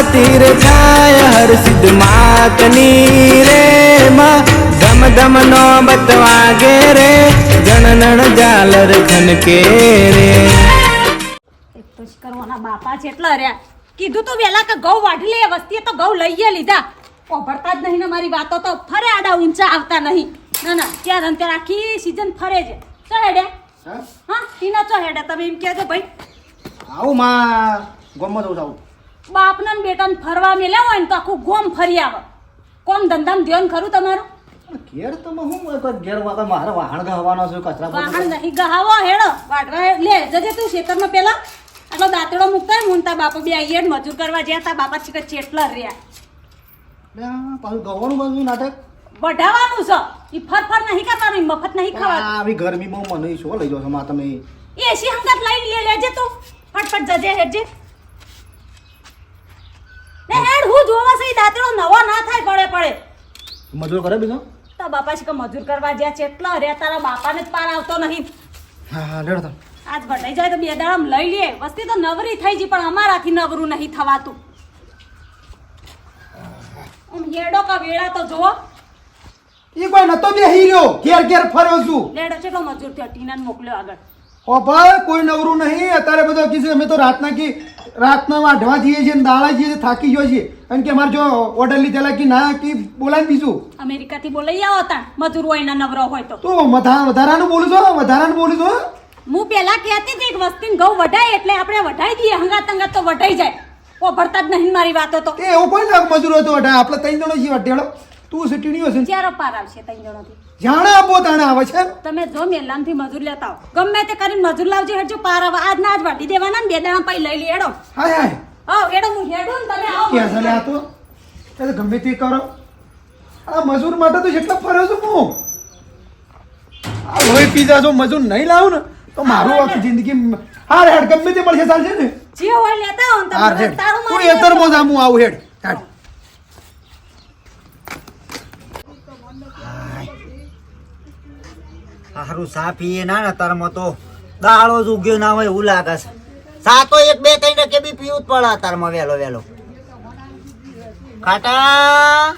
આરતી રે થાય હર્ષિદ માતની રે માં ધમ ધમ નો બતવાગે રે જણનણ ઝાલર ખનકે રે એક તો કરવાના બાપા છે એટલા રહ્યા કીધું તો વેલા કે ગૌ વાઢી લે વસ્તીએ તો ગૌ લઈએ લીધા ઓભરતા જ નહીં ને મારી વાતો તો ફરે આડા ઊંચા આવતા નહીં ના ના ત્યાં ને ત્યાં આખી સીઝન ફરે છે ચો હેડે હા ટીના ચો હેડે તમે એમ કહેજો ભાઈ આવું માં ગમત જવું આવું બાપના ને બેટાને ફરવા મેલ્યા હોય ને તો આખું ગોમ ફરી આવે. કોમ ધંધામાં ધ્યાન ખરું તમારું? ઘેર તો હું ઘેર વાગા મારે વાહણ ગહવાનો છે કચરા વાહણ વાહન નહીં ગહાવો હેડો. વાટવા લે જજે તું ખેતરમાં પેલા. આટલો દાંતડો મૂકતા હોય હું તાર બાપા બે આઈએ ને મજૂર કરવા જ્યાં તાર બાપા ચીકર ચેટલા રહ્યા. પાછું ગવાનું બાજુ નાટક. વઢાવાનું છે. ઈ ફર ફર નહીં કરવાનું મફત નહીં ખાવાનું. આવી ગરમીમાં મને શું લઈ જાવ છો મા તમે એસી હંગાત લઈ લે લેજે તું. ફટફટ જજે હેડજે. હેડ હું જોવા સહી ઈ નવો ના થાય પડે પડે. મજૂર કરે બીજો? તો બાપા છે કે મજૂર કરવા જ્યાં ચેટલા રે તારા બાપાને જ પાર આવતો નહીં. હા હા લેડો તો આજ વટાઈ જાય તો બે દાડામ લઈ લે. વસ્તી તો નવરી થઈ જી પણ અમારાથી નવરું નહીં થવાતું. આમ હેડો કા વેળા તો જુઓ. એ કોઈ નતો બે હીરો ઘેર ઘેર ફર્યો છું. લેડો ચેટલો મજૂર થયો ટીનાને મોકલ્યો આગળ. ઓ ભાઈ કોઈ નવરું નહીં. અત્યારે બધો કીધું અમે તો રાતના કી રાતના વાઢવા જઈએ છીએ દાળા જઈએ થાકી ગયો છીએ. કારણ કે અમારે જો ઓર્ડર લીધેલા કે ના કે બોલાય બીજું. અમેરિકાથી બોલાઈ આવો તા. મજૂર હોય ના નવરો હોય તો. તો વધા- વધારાનું બોલું છો વધારાનું બોલું છો હું. પેલા કહેતી હતી કે વસ્તી ઘઉં વઢાય એટલે આપણે વઢાઈ દઈએ હંગાત હંગાત તો વઢાઈ જાય. ઓ ભરતા જ નહીં મારી વાતો તો. એ એવું કોઈ મજૂરો હતો અઢા આપણે ત્રણ જણો છીએ અઢેડો તું સિટીની હશે? ચારો પાર આવશે ત્રણ જણોથી? જાણે આપો તાણે આવે છે? તમે જો મેલામથી મજૂર લેતા આવો ગમે તે કરીને મજૂર લાવજો હેડજો પાર આવે આજ ના જ વાટી દેવાના ને બે દાણા પછી લઈ લેડો હાય હાય. આવ એડો હું હેડું ને તમે આવો. કે ચાલે આ તો? એ તો ગમે તે કરો. આ મજૂર માટે તો જેટલા ફર્યો છું હું. આ હોય પીઝા જો મજૂર નહીં લાવું ને તો મારું આખી જિંદગી હાર હેડ ગમે તે મળશે ચાલશે ને? જે હોય લેતા આવો ને હેડ. તાળું તું એતર મોજા હું આવું હેડ. હેડ. હારું સા પીએ ના ને તારમાં તો દાળો જ ઉગ્યો ના હોય એવું લાગે છે. સા તો એક બે ત્રણ કે બી પીવું જ પડે તારમાં વહેલો વહેલો. ખાટા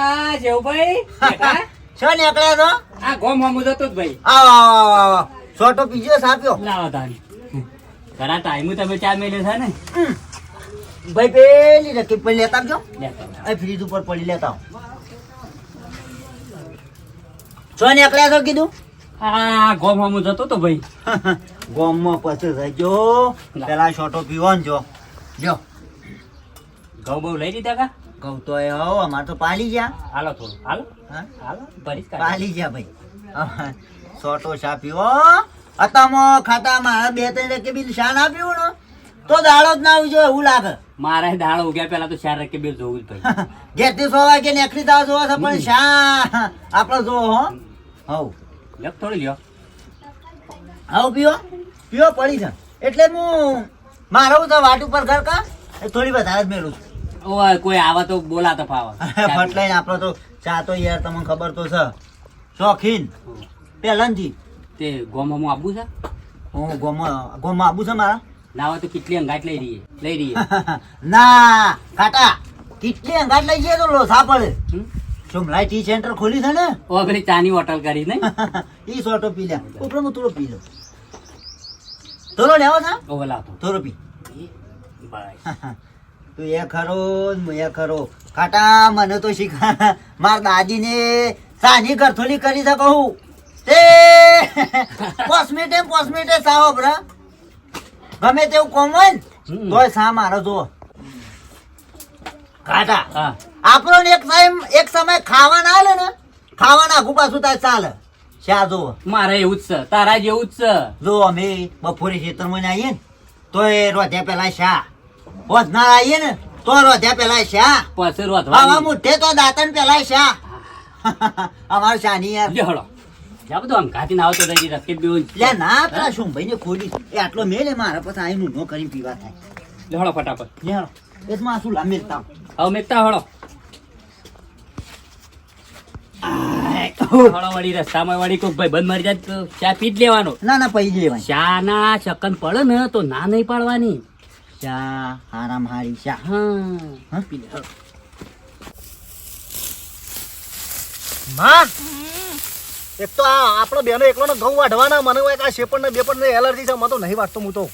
આ જેવભાઈ છો એકલા તો આ ગોમ હમું જતો જ ભાઈ. આવો આવો આવો છોટો પીજો સાપ્યો લાવો તારી. ઘણા ટાઈમ તમે ચા મેલે છે ને? ભાઈ પેલી રકીબ પર લેતા આવજો. એ. ફ્રીજ ઉપર પડી લેતા છો ને એકલા તો કીધું? આ ગોમ હું જતો તો ભાઈ. ગોમમાં પછી રહેજો પેલા છોટો પીવો ને જો. જો. ઘઉં બહુ લઈ લીધા કા? ઘઉં તો એ હો અમાર તો પાલી ગયા. હાલો થોડું. હાલો. હા? હાલો પાલી ગયા ભાઈ. સોટો શા પીવો? અતામાં ખાતામાં બે ત્રણ ટકે બી શા ના પીવું ને તો દાડો જ ના આવજો એવું લાગે. મારે દાળો ઉગ્યા પેલા તો ચાર રકે બિલ જોવું જ ભાઈ ઘેરથી સો વાગે નીકળી જાવ જોવા છે પણ શા આપણે જોવો હો. હવ. લેપ થોડી લ્યો. આવો પીઓ પીઓ પડી છે. એટલે હું મારો તો વાટ ઉપર ઘર કા થોડી વધારે જ મેળું છું. ઓય કોઈ આવા તો બોલા તો ફાવા. ફટલાઈને આપણો તો ચા તો યાર તમને ખબર તો છે. શોખીન. પેલનજી. તે ગોમ હું આપવું છે? હું ગોમાં ગોમાં આવું છે મારા? ના હોય તો કેટલી અંગાટ લઈ રહીએ. લઈ રહીએ. ના કાકા કેટલી અંગાટ લઈ જઈએ તો લોસા પડે? શું લાઈ ટી સેન્ટર ખોલી છે ને? ઓ પેલી ચાની હોટલ કરી નહીં? ઈ સોટો પી લ્યા ઉપર થોડો પી લઉં. થોડો લેવો છે? ઓ થોડો પી. તું એ ખરો એ ખરો. ખાટા મને તો શીખા. માર દાદીને સાની ગરથોલી કરી શકો તે પોસ મિનિટે સાહો બ્રા ગમે તેવું કોમન. તોય સા મારો જો કાટા આપણો એક ટાઈમ એક સમય ખાવાના આલે ને ખાવાના આઘું પાછું તાર ચાલે. શા જો? મારે એવું જ છે. તારા જેવું જ છે. જો અમે બપોરે ખેતરમાં આવીએ ને તો એ રોધ્યા પેલા શા. વધનાર આવીએ ને તો રોધ્યા પેલા શા. પછી આવા રોધવાની મુઠ્ઠે તો દાંતણ પેલા શા. અમાર શાની યાર. હળો. જા બધું આમ ઘાટીને આવતો રહી રસ્તે બેવું લે ના પેલા શું ભાઈ ને ખોલી. એ આટલો મેલે મારા પછી આવીને ઊંધો કરીને પીવા થાય. લ્યો હળો ફટાફટ. હાલો. એમાં શું લાંબેલતા હવે મેકતા હળો. વળી રસ્તામાં વળી કોક ભાઈ બંધ મરી જાય તો ચા પી જ લેવાનો. ના ના પૈ લેવાય. ચા ના ચકન પડે ને તો ના નહીં પાડવાની. ચા હારામ હારી ચા. હા માં! એક તો આ આપણો બેનો એકલો ઘઉં વાઢવાના મને હોય કે આ શેપણ ને બેપણ ને એલર્જી છે મને તો નહીં વાટતો હું તો.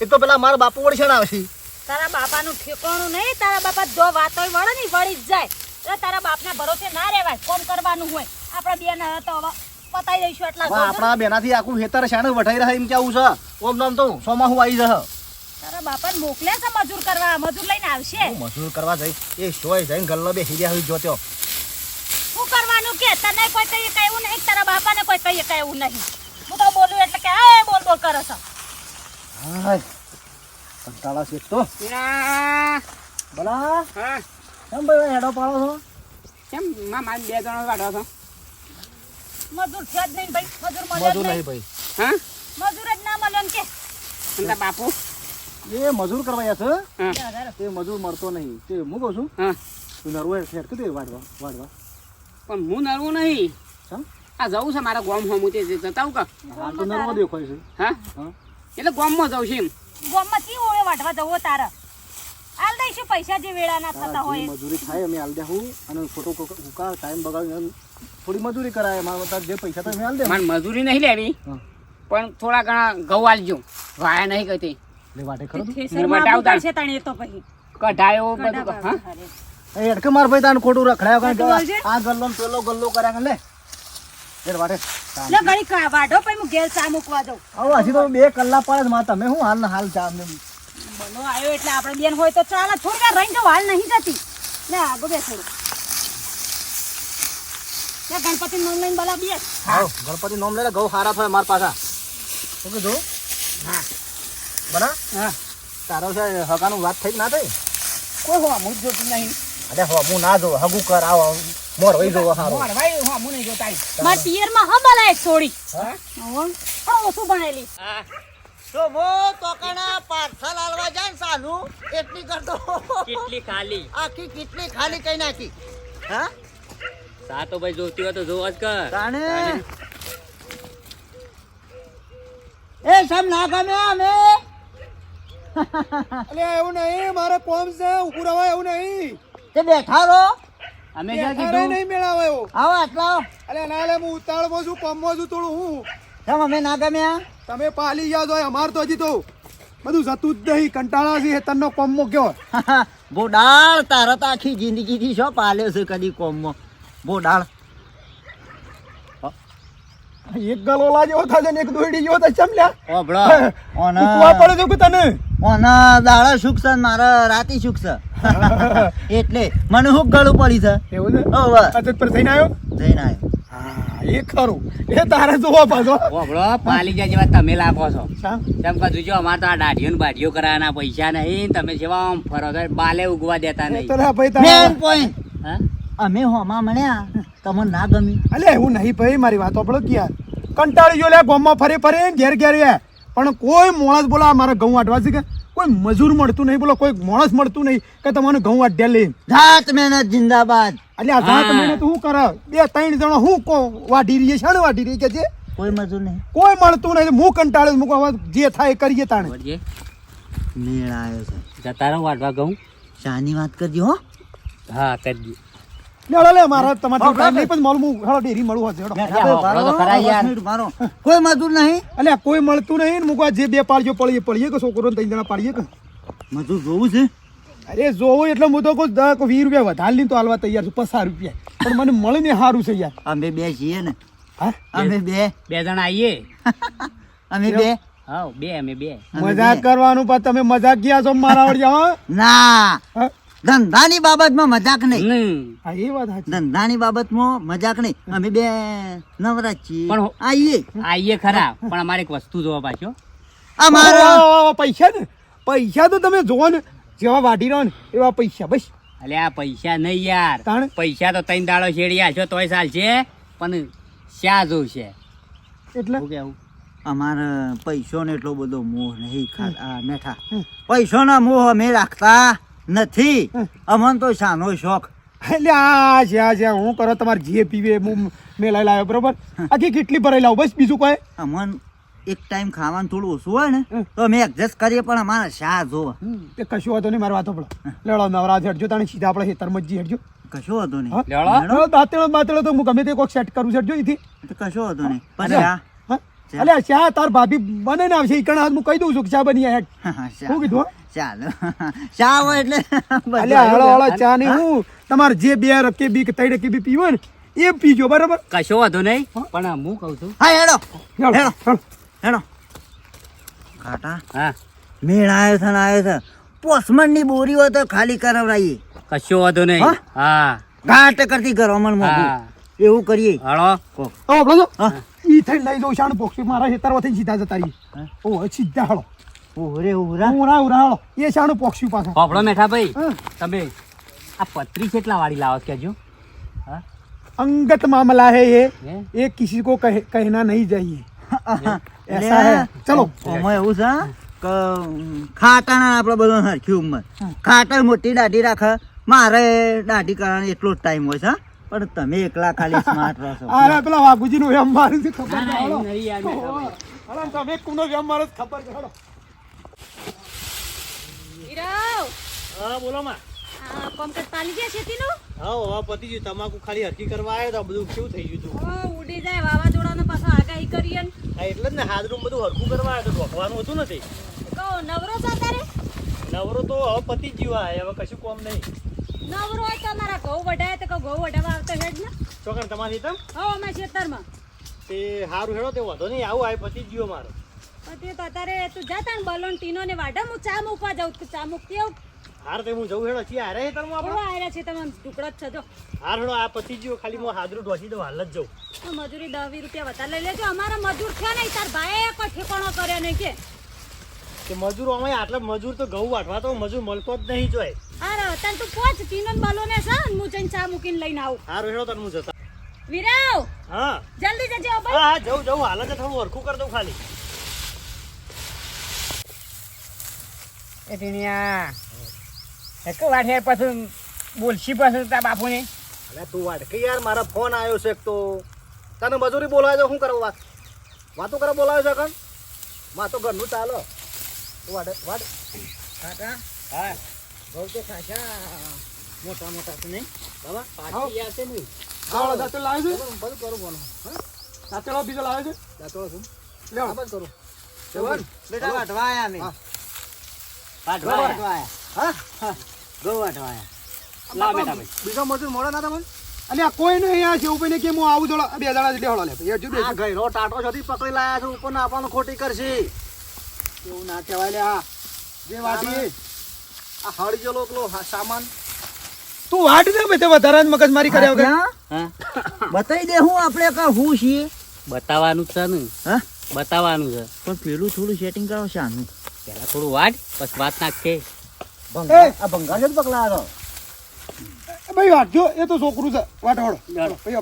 એક તો પેલા મારા બાપુ વળી છે ને આવશે તારા બાપાનું ઠેકાણું નહીં તારા બાપા જો વાતો વળે ને વળી જ જાય. એટલે તારા બાપના ભરોસે ના રહેવાય. કોમ કરવાનું હોય? આપણે બેન તો પતાઈ દઈશું એટલા આપણા બેનાથી આખું ખેતર શાણે વઢાઈ રહ્યા એમ કેવું છે? ઓમ નામ તો સોમાં હું આવી જશે. તારા બાપાને મોકલે છે મજૂર કરવા. મજૂર લઈને આવશે. મજૂર કરવા જઈ એ શોય જઈને ગલ્લો બે હીર્યા હોય જોત્યો શું કરવાનું કે? તને કોઈ કહીએ કે એવું નહીં તારા બાપાને કોઈ કહીએ કે એવું નહીં. હું તો બોલું એટલે કે એ બોલ બોલ કરે છે. હાય કંટાળા છે એક તો. ભલા. કેમ ભાઈ હેડો પાડો છો? કેમ? માં મારે બે જણો કાઢો છો. મજૂર છે જ નહીં ભાઈ મજૂર મળે મજૂર નહીં. ભાઈ. હા? મજૂર જ ના મળે ને કે? અંતા બાપુ? એ મજૂર કરવા હા. છે તે મજૂર મળતો નહીં. તે હું કહું છું? હા. તું નરવો ફેર કે તે વાડવા વાડવા પણ હું નરવું નહીં? આ જવું છે મારા ગોમ હોમ તે જતા હું કા હાલ તો નરવો દેખાય છે. હા? હા. એટલે ગોમમાં જવું છે એમ. ગોમમાં કી હોય વાટવા જવો તારે? હાલ દઈશું પૈસા જે વેળાના થતા હોય? મજૂરી થાય અમે આલ દેહું અને ફોટો હુકા ટાઈમ બગાડી થોડી મજૂરી કરાય મારા બધા જે પૈસા તો અમે હાલ દે મારે મજૂરી નહીં લેવી. પણ થોડા ઘણા ઘઉં આલજો. વાયા નહીં કતી લે વાટે ખરો બટાવ તાર. આવશે તાણે તો પછી. કઢાયો બધું હા? એ માર ભાઈ તાને ખોટું રખડાયો કે. આ ગલ્લો ને પેલો ગલ્લો કર્યા લે? લે વાટે. લે ઘડી કા વાઢો પછી હું મૂકવા હજી તો બે કલાક પડે છે માં તમે હું હાલ ને હાલ ચા બનો આવ્યો એટલે આપણે બેન હોય તો ચાલે. થોડી વાર રહીને હાલ નહીં જતી. લે આગો બે થોડું. લે ગણપતિ નોમ લઈને બોલા બે આવો ગણપતિ નોમ લઈને ગૌ હારા થાય માર પાછા. શું કીધું? હા. બના? હા. તારો છે હગાનું વાત થઈ ના થઈ? કોઈ હોમું જ જોતું નહીં. અરે હો હું ના જો હગું કર આવો. મોર વઈ જો હારો. મોર ભાઈ હોમું નહીં જોતા માર પિયરમાં હા બોલા એક છોડી હા? હો ઓછું ભણેલી? તો મો તોકણા પાર્સલ આલવા જાય ને સાનું? એટલી કરતો કેટલી ખાલી? આખી કેટલી ખાલી કઈ નાખી? હા? સા તો ભાઈ જોતી હોય તો જોવા જ કર. તાણે? એ સમ ના ગમે અમે અલે એવું નહીં મારે કોમ છે ઉભું રવાય એવું નહીં. તે બેઠા રહો. અમે જ્યાં કીધું નહીં મેળાવે એવું? આવો આટલા. અલે ના લે હું ઉતાળમાં છું કોમમાં છું થોડું હું. સમ અમે ના ગમ્યા? તમે પાલી ગયા છો અમાર તો હજી તો બધું જતું જ નહીં. કંટાળા છે તનનો કોમમાં ગયો બોડાળ તારા તો આખી જિંદગીથી શો પાલ્યો છે કદી કોમમાં? બોડાળ. એક ગલોલા જેવો થાય ને એક દોયડી જેવો થાય ચમલ્યા ઓના કુવા પડે કે તને? ઓના દાડા સુખ છે મારા રાતી સુખ છે. એટલે મને હું ગળું પડી છે? એવું છે? ઓવે અચત પર થઈને આવ્યો? જઈને આવ્યો. એ ખરું. એ તારે જોવા પાછો. ઓબળો પાલી જાય જેવા તમે લાગો છો. તેમ કીધું જો અમારે તો આ દાઢીઓ ને બાઢીઓ કરાવવાના પૈસા નહીં તમે જેવા આમ ફરો છો બાલે ઉગવા દેતા નહીં. મેન પોઈન્ટ અમે હોમાં મળ્યા. તમને ના ગમી. અલે એવું નહીં ભાઈ મારી વાત આપણો કે યાર. કંટાળી ગયો લે ગોમમાં ફરી ફરી ઘેર ઘેર પણ કોઈ મોળસ બોલો મારા ઘઉં આટવા છે કે? કોઈ મજૂર મળતું નહીં બોલો કોઈ માણસ મળતું નહીં કે તમારે ઘઉં વાટ્યા લે. જાત મહેનત જિંદાબાદ. એટલે આ જાત મહેનત મહિને શું કરે? બે ત્રણ જણા હું કો વાઢી રહીએ શાણે વાઢી રહી કે છે કોઈ મજૂર નહીં. કોઈ મળતું નહીં હું કંટાળે મૂકો હવે જે થાય એ કરીએ તાણે. મેળ આવ્યો છે. જતા રહો વાઢવા ઘઉં. શાની વાત કરજો હો. હા કરજો. લેડો લે મારા તમારે ટાઈમ નહીં પણ હું ડેરી હશે હેડો. કોઈ મજૂર નહીં? અલ્યા કોઈ મળતું નહીં ને મૂકવા જે બે પાડજો પડીએ પડીએ કે છોકરો ત્રણ જણા પાડીએ કે. મજૂર જોવું છે? અરે જોવું એટલે હું તો કોઈ દસ વીસ રૂપિયા વધારે લઈને તો હાલવા તૈયાર છું પચાસ રૂપિયા. પણ મને મળે ને સારું છે યાર. અમે બે છીએ ને. હા? અમે બે. બે જણા આવીએ અમે બે. હા બે અમે બે. મજાક કરવાનું પણ તમે મજાક ગયા છો મારા વળી હો? ના? ધંધાની બાબતમાં મજાક નહીં. એ વાત ધંધાની બાબતમાં મજાક નહીં. અમે બે નવરા છીએ. પણ આઈએ. આઈએ ખરા પણ અમારે એક વસ્તુ જોવા પાછો અમારા પૈસા ને. પૈસા તો તમે જોવો ને જેવા વાઢી રહો ને એવા પૈસા બસ. અલે આ પૈસા નહીં યાર. પૈસા તો ત્રણ દાડો શેડ્યા છો તોય ચાલ છે પણ શા જોશે એટલે? શું કેવું? અમારે પૈસો ને એટલો બધો મોહ નહીં ખા મેઠા. પૈસો ના મોહ અમે રાખતા નથી. અમન તો શાનો શોખ. એટલે આ છે આ છે હું કરો તમારે જે પીવે હું મેલાઈ લાવ્યો બરોબર? આખી કેટલી ભરાઈ લાવું બસ બીજું કોઈ? અમન એક ટાઈમ ખાવાનું થોડું ઓછું હોય ને તો અમે એડજસ્ટ કરીએ પણ અમારે શા જો તે કશું વાંધો નહીં મારી વાતો પડે. લડો નવરાજ હેડજો તાણે સીધા આપણે ખેતરમાં જ હેડજો. કશો હતો નહીં. દાંતેડો બાતેડો તો હું ગમે તે કોઈક સેટ કરું છું અહીંથી. તો કશો હતો નહીં. પણ અલ્યા, શા? તાર ભાભી બને ને આવશે. ઈકણ હાથ હું કહી દઉં છું કે શા બની હેડ શા? કીધું ચાલો. શા હોય એટલે? અલ્યા હળો હળો ચા નહીં હું? તમારે જે બે રકે બી કે ત્રણ રકે બી પીવો ને એ પીજો બરાબર? કશો વાંધો નહીં પણ હું કહું છું. હા હેડો. હેડો, હેડો. કાટા હા. મેળ આવ્યો છે ને આવ્યો છે. પોસમણની બોરી હોય તો ખાલી કરાવડાવીએ કશો વાંધો નહીં. હા? ઘાટ કરતી કરો અમણ હા. એવું કરીએ. હળો. ઓ બોલો. હા. ઈ થઈને લઈ જાઉં શાણ પોક્ષી મારા ખેતરમાંથી સીધા જતા રહીએ હા. ઓ સીધા હળો ઉહરે ઉહરા ઉરા ઉરા હળો એ શાણ પોક્ષી પાછા હોભળો મેઠા ભાઈ હા. તમે આ પત્રી કેટલા વાળી લાવો છો કેજો હા अंगत मामला है ये હે? ये किसी को कह, कहना नहीं चाहिए ऐसा है चलो ઓમાં એવું છે કે ખાટાના આપણે બધો હરખી ઉંમર ખાટા મોટી દાઢી રાખે મારે દાઢી કરવાનો એટલો જ ટાઈમ હોય છે હા? પણ તમે એકલા ખાલી સ્માર્ટ રહો છો. અરે પેલા વાઘુજી નો વેમ મારે છે ખબર. હળો, તમે કુનો વ્યમ મારે ખબર છે, ઈરાવ હા બોલો માં. આ કોમકાજ પાલી ગયા ખેતીનું? હા હવે પતી ગયું. તમાકુ ખાલી હરકી કરવા આવ્યો તો બધું કેવું થઈ ગયું હતું ઓ, ઉડી જાય વાવાઝોડાનો પાછો આગાહી કરીએ. હા એટલે જ ને હાથરૂમ બધું હરખું કરવા આવ્યો તો ઢોકવાનું હતું નથી. કહો, નવરો છો તારે? નવરો તો હવે પતી ગયું આ હવે કશું કોમ નહીં. નવરો હોય તો અમારા ઘઉં વઢાય તો ઘઉં વઢાવવા આવતો હેડ ને. ચોકન તમારી તમ હો, અમે ખેતરમાં. તે સારું હેડો તે વાંધો નહીં આવું આવે પતી ગયો મારો પણ તે તો અત્યારે તું જા તાણ બલોન ટીનો ને વાઢા હું ચા મૂકવા જાઉં છું. ચા મૂકતી આવું. હાર તે હું જવું હેડો છીએ હારે આપણે છે તમે ટુકડો જ છો જો. હાર હેડો આ પતી ગયો ખાલી હું હાથરું ઢોસી દઉં હાલ જ જઉં તો મજૂરી દસ રૂપિયા વધારે લઈ લેજો અમારા મજૂર છે નહીં તાર ભાઈ કોઈ ઠેકાણો કર્યો નહીં કે કે મજૂરો અમે આટલા મજૂર તો ઘઉં વાટવા તો મજૂર મળતો જ નહીં જોય. અરે તાન તું પહોંચ ટીનો ને બલોને સા ને હું જઈને ચા મૂકીને લઈને આવું. હા હેડો તન હું જતા. વિરાવ! હા. જલ્દી જજે હા ભાઈ હા જવું જવું હાલ જ થોડું હરખું કર દઉં ખાલી. એ ટીનિયા એક વાર યાર પાછું બોલશી પાછું તા બાપુને? અરે તું વાટ કે યાર મારા ફોન આવ્યો છે તો. તને મજૂરી બોલાવે છે શું કરવા વાત? વાતો કરવા બોલાવે છે કણમાં તો ઘરનું ચાલો. તું વાટ વાટ હા. બહુ તો ખાસા મોટા મોટા છે નહીં. બાબા પાછી યાર નહીં? હાલો, દાંતેડો લાવે છે? બધું કરું બોલો. દાંતેડો બીજો લાવે છે? દાંતોડો. આ બધું કરું. જવાન, બેટા હા. બેટા ભાઈ. મજૂર મળે ના તમને? આ કોઈ નહીં આ શેવભાઈને કે હું આવું થોડા બે દાડા જ હળો લે જુદી હેડજો બે ગયરો ટાટો જતી પકડી લાયા છે ઉપર ના આપવાનું ખોટી કરશે. એવું ના કહેવાય લે આ. જે વાટી આ હળી ગયેલો પેલો સામાન. તું વાટ દે ભાઈ તે વધારે જ મગજમારી કર્યા વગર. બતાવી દે હું આપણે કા હું છીએ. બતાવવાનું છે ને. હા? બતાવવાનું છે. પણ પેલું થોડું સેટિંગ કરો શાનું. પેલા થોડું વાટ પછી વાત નાખે ભંગાર આ ભંગાર છે જ પકડાયો એ ભાઈ વાટજો એ તો છોકરું છે. વાટ હળો ભાઈ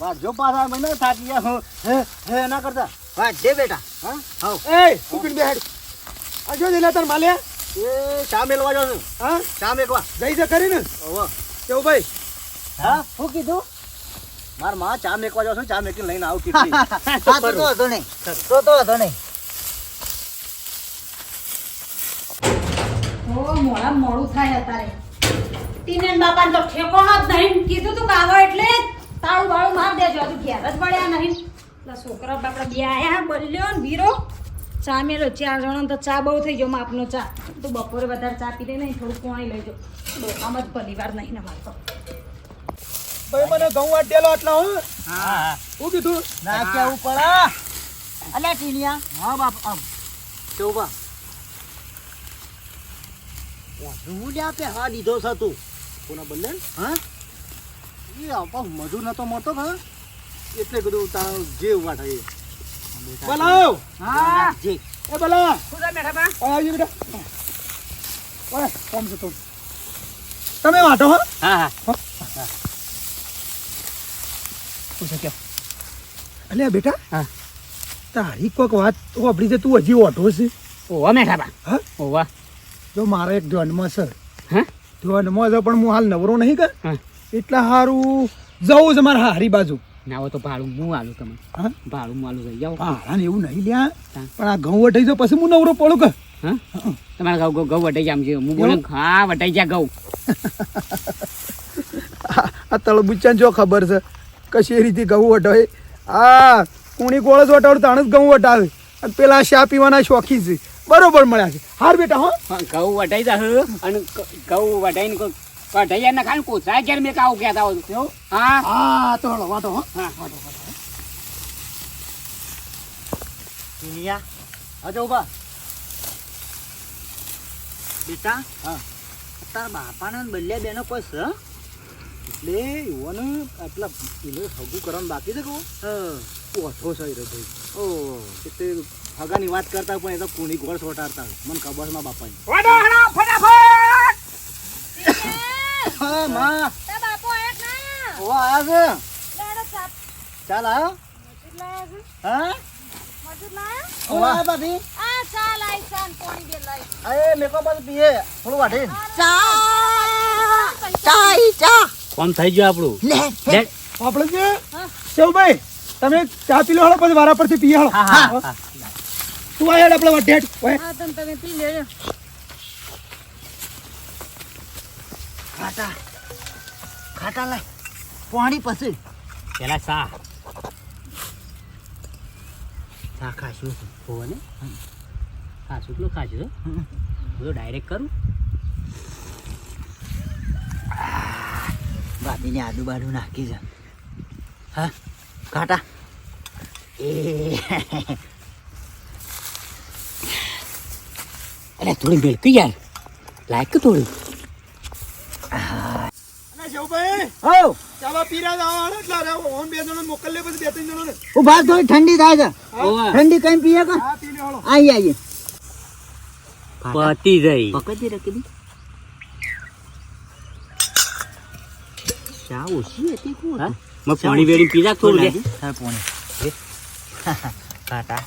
વાટજો પાછા મહિને થાકી ગયા હે. હે ના કરતા. દે બેટા. હા? હાઉ એ ઉકીને બે હેડ આ જો જઈને તાર માલે. એ ચા મેલવા જો છું. હા? ચા મેકવા. જઈ જ કરી ને ઓવો કેવું ભાઈ. હા? શું કીધું? મારમાં ચા મેકવા જાઉં છું ચા મેકીને લઈને આવું કેટલી હા તો તો હતો નહીં. તો તો હતો નહીં. મોડા મોડું થાય અત્યારે. ટીને ને બાપાને તો ઠેકાણો જ નહીં. કીધું તું દેજો હજુ ઘેર જ પડ્યા નહીં. પેલા છોકરા બાપડા બે આયા બોલ્યો ને વીરો. ચા મેલો ચાર જણા તો ચા બહુ થઈ ગયો માપનો ચા. તો બપોરે વધારે ચા પી દે નહીં થોડું પાણી લઈ જાઓ આમ જ પરિવાર નહીં ને મારતો ભાઈ મને ઘઉં વાટેલો આટલા હું. હા હું. કીધું? ના કેવું પડા અલ્યા ટીનિયા. હા બાપ આમ. કેવું બા હું લ્યા કે હા દીધો છે તું. કોના બદલે? હા? એ આપા મજૂર નતો મળતો હા? એટલે કીધું તારો જે ઊભા થાય બોલાવ. હા. જે એ બોલા શું છે બેઠા બા ઓય આવજો બેટા. ઓય કોમ છે તો. તમે વાટો હો? હા હા. પૂછે કે અલે બેટા. હા. તારી કોક વાત વાપરી છે તું હજી ઓઢો છે. ઓવા મેઠા બા હા? ઓવા. જો મારા એક ધ્યાનમાં છે. હા? ધ્યાનમાં છે પણ હું હાલ નવરો નહીં કર. એટલા સારું જવું છે મારા હારી બાજુ. ના હોય તો ભાડું હું આલું તમે. હા? ભાડું હું આલું લઈ જાઓ. ભાડા એવું નહીં લ્યા. પણ આ ઘઉં વટાઈ જાય પછી હું નવરો પડું કે હા? તમારા ઘઉં ઘઉં- વટાઈ જાય આમ છે હું બોલું હા વટાઈ જાય ઘઉં. આ- તળબુચ્ચા જો ખબર છે કશી રીતે ઘઉં વટાવે આ કુણી ગોળ જ વટાવે તાણ જ ઘઉં વટાવે. અને પેલા શા પીવાના શોખી છે. બરોબર મળ્યા છે. હાર બેટા હો. ઘઉં વટાઈ જાય અને ઘઉં વટાઈને કો- કઢાઈ જાય ને ખાલી કોથળા ઘેર મેં કાવું કહેતા હોય. હા. હા તો હળો વાટો હો. હા. દુનિયા હજો ઊભા. બેટા હા. તારા બાપાને ને બલ્યા બેનો કોઈ છે એટલે યુવાનો આટલા એને હગું કરવાનું બાકી છે કહું. ઓછો છે રે ભાઈ. ઓ. એટલે હગાની વાત કરતા પણ એ તો કુણી ગોળ સોટાડતા મને ખબર છે મારા બાપાની. ફટાફટ! હા માં. તા બાપો આયા કે ના ઓ આયા છે. લેડો ચાપ ચાલ આયો. મજૂર લાયા છે? હા? મજૂર લાયા ઓ આયા ભાભી આ ચા લાઈ ચા ને પાણી બે લાઈ. અરે મેકો પાછું પીએ. થોડું વાઢે. કોમ થઈ ગયું આપણું? લે લે. આપણે છે. શિવભાઈ તમે ચા પી લો હળો પછી વારા પરથી પીએ હળો હા, હા, તું આયા આપણે વટેટ ઓય. હા તમે તમે પી લેજો. ખાટા ખાટા લાય પાણી પછી. પેલા સા ચા ખાશું. હોવે ને? ખાશું એટલું ખાશું હો. હમ. હું તો ડાયરેક્ટ કરું. બાટીને આદુ બાડુ નાખી છે. હા કાટા એ. અરે થોડી ભેળકી યાર. લાયક કે થોડી. અને હો ચાલો પીરા જાવ એટલે ઓન બે જણો મોકલ પછી બે ત્રણ જણો ઊભા થોડી ઠંડી થાય છે. ઠંડી કઈ પીએ કે? હા પી લે હળો આઈ પતી જઈ પકડી રાખી દી. ચા ઓછી હતી કોણ? હા મેં પાણી વેડી પી થોડું લે તાર પાણી કાટા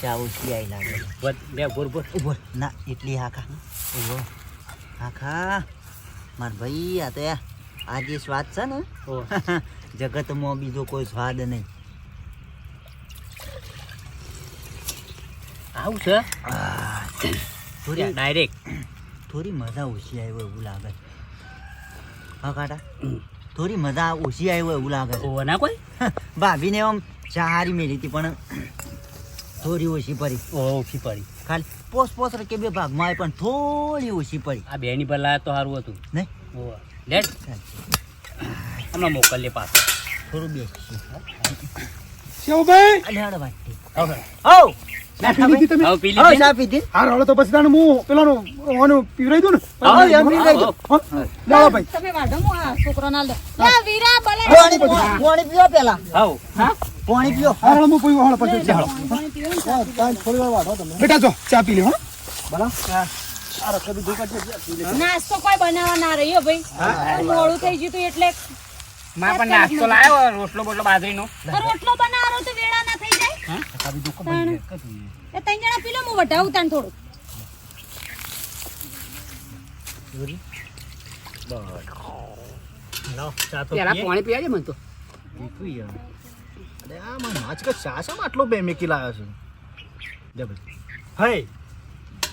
ચા ઓછી આઈ લાગે. વધ, બે બોર બોર ઊભો. ના એટલી હાખા ઊભો. હાકા. માર ભાઈ આ તો આ આ જે સ્વાદ છે ને? જગતમાં બીજો કોઈ સ્વાદ નહીં. આવું છે? થોડી ડાયરેક્ટ થોડી મજા ઓછી આવ્યો એવું લાગે. હા કાટા થોડી મજા ઓછી આવ્યો એવું લાગે ઓ ના કોઈ? ભાભીને આમ હારી મેલી હતી પણ થોડી ઓછી પડી. ઓછી પડી. ખાલી પોસ પોસ કે બે ભાગમાં આવી પણ થોડી ઓછી પડી. આ બેની પર લાયા તો સારું હતું. નહીં. લેટ હમણાં મોકલ લે પાછો. થોડું બેસી. શિવભાઈ અલે ભાઈ. હવે. બેટા જો ચા પી લે હો. નાસ્તો કોઈ બનાવવા ના રહ્યો ભાઈ. મોડું થઈ ગયું તું એટલે માં પણ નાસ્તો લાવ્યો રોટલો બોટલો બાજરીનો. રોટલો બનાવો તો વેળા ના થઈ જાય. એ ત્રણ જણા પી લો હું વઢાવું તાણ થોડું. ચા તો પેલા પાણી પીવા છે મને તો. આટલો બે મેકી લાવ્યો છે? લે ભાઈ. હઈ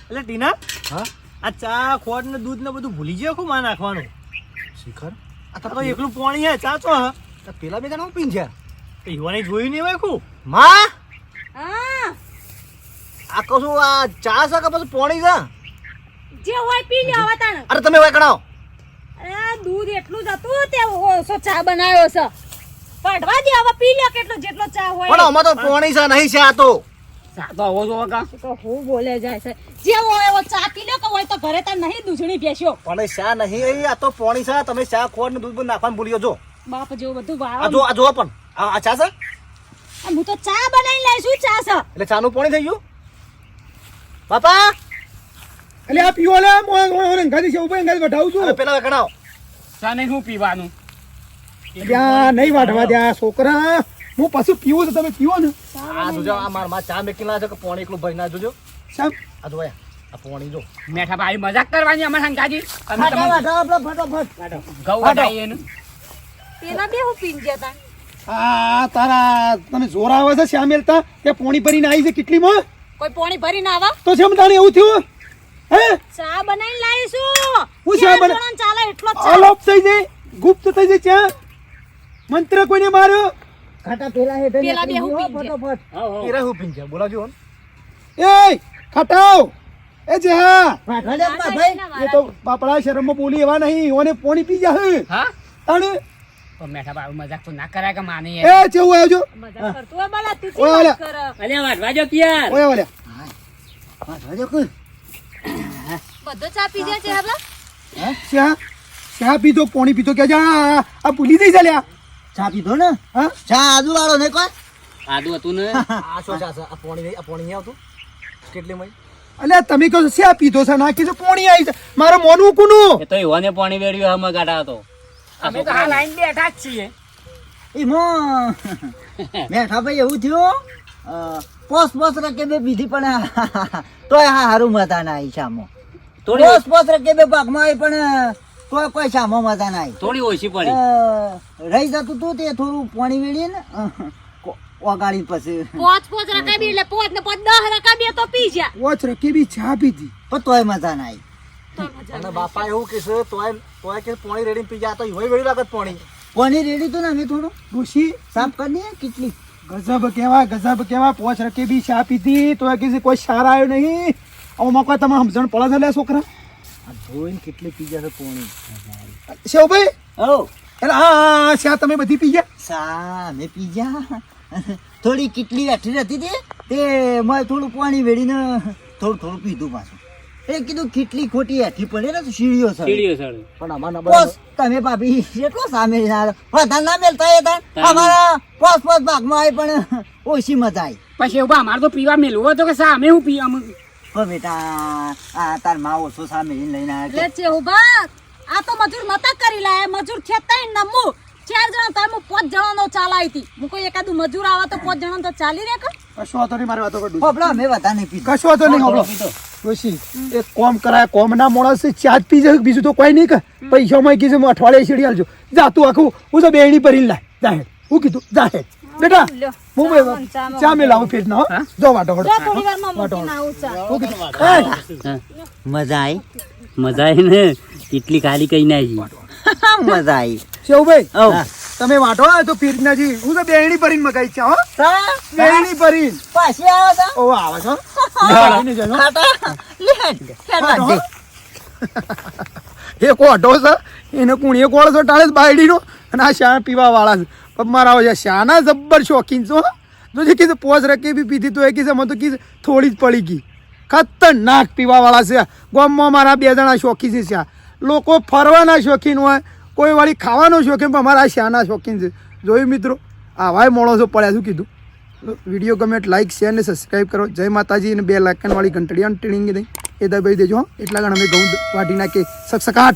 એટલે ટીના? હા? આ ચા ખોટ ને દૂધ ને બધું ભૂલી ગયો ખું માં નાખવાનું. શિખર? આ તો એકલું પાણી હે ચા ચો હા. પેલા બે જણા પીન છે તો યુવાને જોયું નહીં હોય ખું માં? હા. આ કશું આ ચા છે કે પછી પોણી છે? જે હોય પી લ્યો આવા તાણ. અરે તમે વૈકણાઓ અરે દૂધ એટલું જ હતું તે ઓછો ચા બનાવ્યો છે. પડવા દે હવે પી લ્યો કેટલો જેટલો ચા પણ હોય આમાં તો પોણી છે નહીં છે આ તો. ચા આવો જો કા તો હું બોલે જાય છે. જે હોય એવો ચા પી લો કે હોય તો ઘરે તાર નહીં દૂધણી ભેસ્યો પણ ચા નહીં આ તો પોણી છે. તમે ચા ખોર ને દૂધ નાખવાનું ભૂલ્યો જો બાપ જેવું બધું આ જો આ જો પણ. આ આ ચા છે? હું તો ચા બનાવીને લાવીશું ચા છે. એટલે ચાનું પોણી થઈ ગયું? બાપા! એટલે આ પીવો લે હું હું છે ઉપર અંગાથી વઢાવું છું. પેલા વૈકણાઓ ચા નહીં શું પીવાનું. ત્યાં નહીં વાઢવા દે આ છોકરા. હું પાછું પીવું છું તમે પીવો ને. આ જોજો આ મારમાં ચા મેકી ના છે કે પોણી એકલું ભરી ના જોજો. સાહેબ આ જો આ પોણી જો. મેઠા ભાઈ મજાક કરવાની અમારા સંગાજી તમે ફટા તમે ફટા આપણે ફટાફટ ઘઉં વટાઈએ એનું. પેલા બે હું પીન ગયા તા. આ તારા તમે જોર આવે છે શ્યામ મેલતા પોણી ભરીને આવી છે કેટલીમાં? કોઈ પોણી ભરીને આવા. તો શેમ તાણે એવું થયું? હે? ચા બનાવીને લાવીશું હું ચા બના- ચાલે એટલો જ ચા. અલોપ થઈ જાય ગુપ્ત થઈ જાય ચા. મંત્ર કોઈને માર્યો? ખાટા પેલા હેઠે પેલા બે હું ગયો પી ગયા. ફટોફટ. હીરા હું. પીંજે બોલાવજો એ ખટાવ એ જે હા! ભાઈ એ તો બાપડા શરમમાં બોલી એવા નહીં. ઓને પોણી પી જા હા. તાણે. મેઠા બાબુ મજાક તો ના કરાય કે માની એ ચેવું આવજો. મજાક કરતું. વાત કરે? અલ્યા પિયાર ઓય ઓલે બધો ચા પી જાય છે આપલા શા શા પીધો પોણી પીધો કે જા? આ ભૂલી જઈ ચાલ્યા ચા પીધો ને? હા? ચા આજુ વાળો ને કોઈ? આદુ હતું ને? આ શું છે? આ આ પોણી આ પોણી આવતું? કેટલી મય? અલ્યા તમે કહો છે આ પીધો છે? નાખી છે પોણી આવી છે. મારો મોનવું કુનું? એ તો એવાને પાણી વેડ્યું હમ ગાડા હતો. અમે તો હાલ લાઈન બેઠા જ છીએ. એમાં મેઠા ભાઈ એવું થયું? પોસ પોસ રકે બે બીધી પણ તોય હા હારું મતા ના આવી શામો થોડી પોસ પોસ રકે બે પાકમાં આવી પણ તોય કોઈ શામો મજા ના આવી. થોડી ઓછી પડી. રહી જતું તું તે થોડું પાણી વેળી ને ઓગાળી પછી. પોચ પોચ રકાબી એટલે પોચ ને પોચ દહ રકાબી તો પી જા. પોચ રખી બી ચા પીધી. પણ તોય મજા ના આવી. અને બાપા એવું કહેશે તોય તોય કે પોણી રેડી પી જા તો હોય વેળી લાગત પોણી. પાણી રેડી તું ને અમે થોડું? ડોશી સાફ કરી કેટલી? ગજબ કેવા ગજબ કેવા પોચ રખી બી ચા પીધી. તોય કીધું કોઈ સારા આવ્યો નહીં. આમાં કોઈ તમે સમજણ પડે છે લે છોકરા? આ જોઈને કેટલી પી જશે પોણી. શેવભાઈ ઓ એટલે હા હા હા, તમે બધી પી ગયા? સા મેં પી ગયા. થોડી કેટલી અઠી હતી? તે તે મેં થોડું પાણી વેડીને થોડું થોડું પીધું પાછું. એ કીધું કેટલી ખોટી હેઠી પડે ને તો સીડીઓ સર સીડીઓ સર પણ અમારના બસ તમે ભાભી એટલો સામે ના વધારે ના મેલતા એ તાર અમારા પોસ પોસ ભાગમાં આવી પણ ઓછી મજા આવી પછી એવું અમારે તો પીવા મેલું હતો કે સામે હું પી બેટા આ તારમાં ઓછો સામે લઈને આવ્યા એટલે ઊભા આ તો મજૂર નતા કરી લાયા મજૂર ખેતા નમુ. ચાર જણા તાર હું પાંચ જણાનો ચાલાઈ હતી. હું કોઈ એકાદું મજૂર આવે તો પાંચ જણા તો ચાલી રે કે? વાતો નહીં મારી વાતો કરું અમે વધારે નહીં પીધું. કશો વાતો નહીં હોબળો ડોશી એક કોમ કરાય કોમ ના માણસ છે, ચા જ પી બીજું તો કોઈ નહીં કે. પૈસા માં કીધું અઠવાડિયે સીડી આલજો. જા તું આખું હું તો બેણી ભરી લાય. જાહેર હું કીધું જાહેર બેટા ભાઈ ચા મેં લાવું પેટ ના જો વાટો જો થોડી વારમાં મૂકીને આવું ચા. હું. મજા આવી મજા આવી ને? કેટલી ખાલી કઈ ના મજા આવી શેવભાઈ ઓ. તમે વાટો આવે તો પીરનાજી હું તો બેણી ભરીને મગાઈ છે હો. બેણી ભરીને. પાછી આવો છો ઓ આવે છો. એક કોટો છે. એને કુણીએ કોળો છો ટાળે બાયડીનો. અને આ શા પીવા વાળા છે. પણ મારા છે. શાના જબ્બર શોખીન છો. જો જે કીધું પોસ રકે બી પીધી તો એ કીધે મને તો કીધું થોડી જ પડી ગઈ. ખતરનાક પીવાવાળા છે. ગામમાં મારા બે જણા શોખીન છે. લોકો ફરવાના શોખીન હોય, કોઈ વાળી ખાવાનો શોખીન, પણ અમારા શાના શોખીન છે. જોયું મિત્રો? આવાય મોણસો પડ્યા શું કીધું? વીડિયો ગમે લાઇક શેર ને સબસ્ક્રાઈબ કરો. જય માતાજી અને બે લાકન વાળી ઘંટડી અને ટીણીંગ દઈ એ દબાઈ દેજો. એટલા ગણ અમે ઘઉં વાટી નાખીએ. સકસકાટ